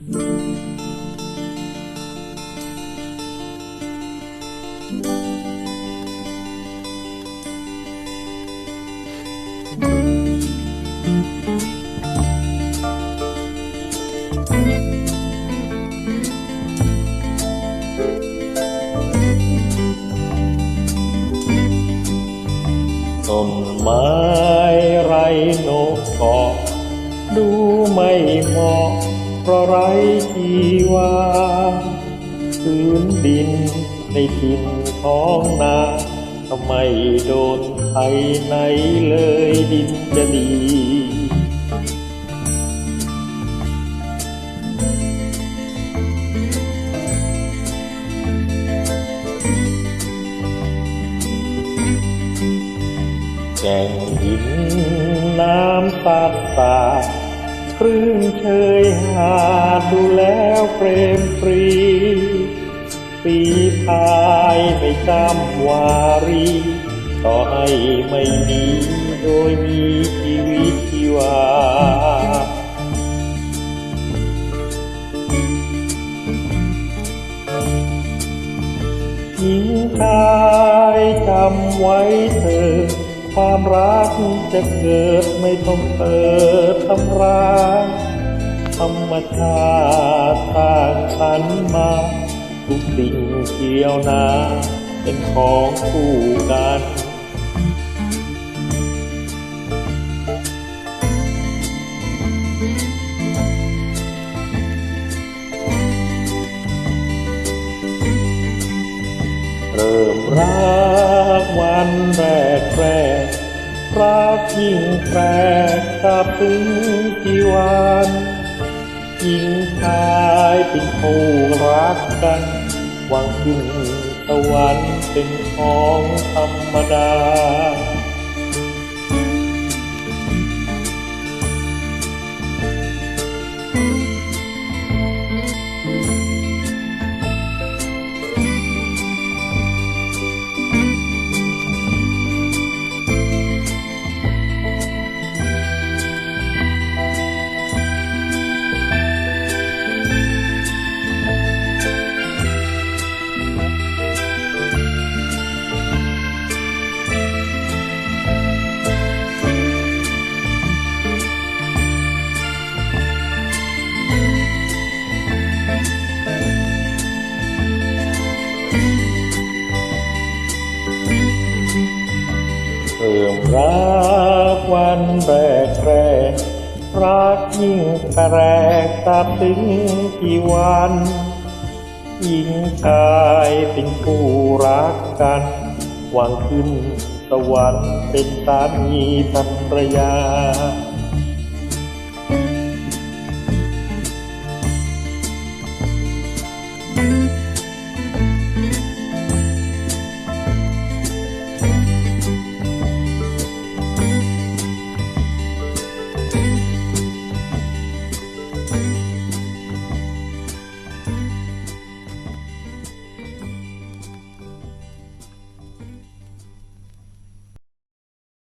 ต้นไม้ไรนกเกาะดูไม่เหมาะ เพราะไรชีวาพื้นดินในถิ่นท้องนาทำไมโดนไทยไหนเลยดินจะดีแก่งหินน้ำตาตา คลื่นเชยหาดดูแล้วเปรมปรีปีพายไม่จำวารี ต่อให้ไม่มีโดยมีชีวิตชีวาหญิงชายจำไว้เถิด ความรักจะเกิดไม่ต้องเปิดตำราธรรมชาติสร้างสรรค์มา ทุกสิ่งเขียวนาเป็นของคู่กันเริ่มรักวันแรกแรก รักยิ่งแปลกตาบถึงกี่วันยิ่งชายเป็นคู่รักกันหวังขึ้นสวรรค์เป็นของธรรมดา เริ่มรักวันแรกแรกรักยิ่งแปลกตับถึงกี่วันหญิงชายเป็นคู่รักกันหวังขึ้นสวรรค์เป็นสามีภรรยา